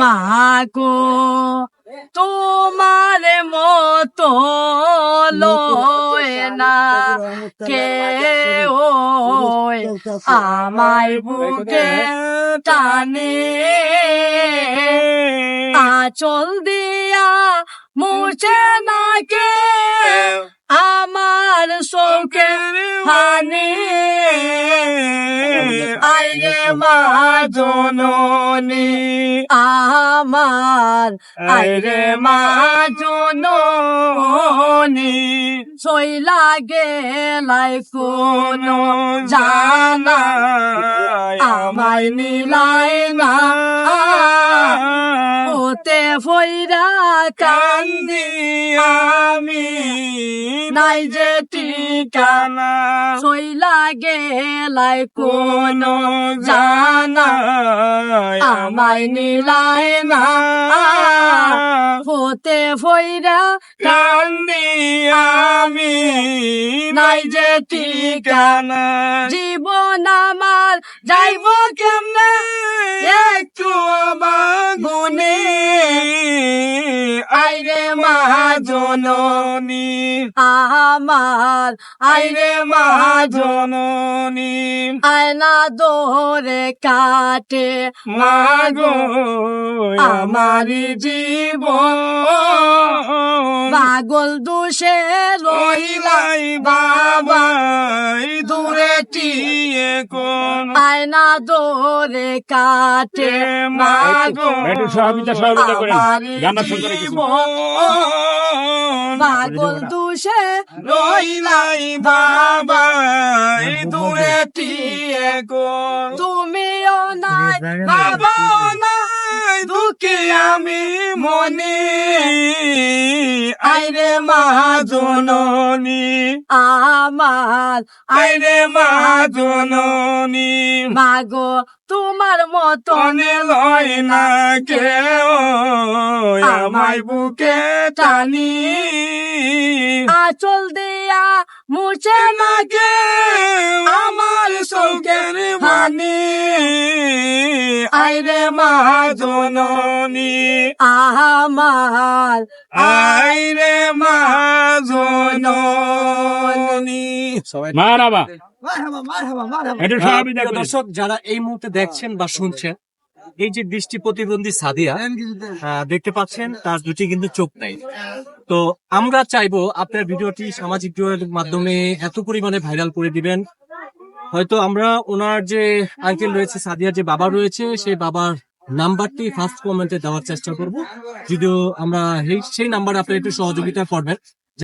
মাগো, তোমার মতো না কে ওই আমায় বুকে টানে। আচল দিয়া মুছে না কে আমার শোকের হানি। মা জননী আমার আইরে মা জননী সই লাগে লাই কোনো জানা আমায় নিলাই না। ওতে ফইরা কান্দি আমি। নাই যে ঠিকানা সই লাগে লাই কোনো জানা। আমায় নিলাই না। হতে ফইরা কান্দি আমি। নাই যে ঠিকানা, জীবন আমার যাইব কেমনে? আইরে মা জননী আমার আইরে মা জননী আয়না দোরে কাটে। মাগো আমার জীবন। পাগল দোষে রইলাই টিয়ে কোন আয়না দোরে কাটে মাগো পাগল দোষে রইলাই বাবাই দূরে টিয়ে কোন তুমিও নাই বাবাও নাই দুঃখে আমি মনে আইরে মা জননী আমার আইরে মা জননী মাগো তোমার মতনে লয় না কেউ। আমায় বুকে টানি। আচল দিয়া মুছে না কে আমার শোকের মানি আইরে মা জননী আমার আইরে মা জননী সবাই মারাবা একটু সহযোগিতা প্রিয় করেন দর্শক যারা এই মুহূর্তে দেখছেন বা শুনছেন এই যে দৃষ্টি প্রতিবন্ধী সাদিয়া আহ, দেখতে পাচ্ছেন তার দুটি কিন্তু চোখ নাই। তো আমরা চাইব আপনার ভিডিওটি সামাজিক যোগাযোগের মাধ্যমে এত পরিমাণে ভাইরাল করে দিবেন। হয়তো আমরা ওনার যে আঙ্কেল রয়েছে সাদিয়ার যে বাবা রয়েছে সেই বাবার নাম্বারটি ফার্স্ট কমেন্টে দেওয়ার চেষ্টা করব। যদিও আমরা সেই নাম্বার আপনি একটু সহযোগিতা করবেন।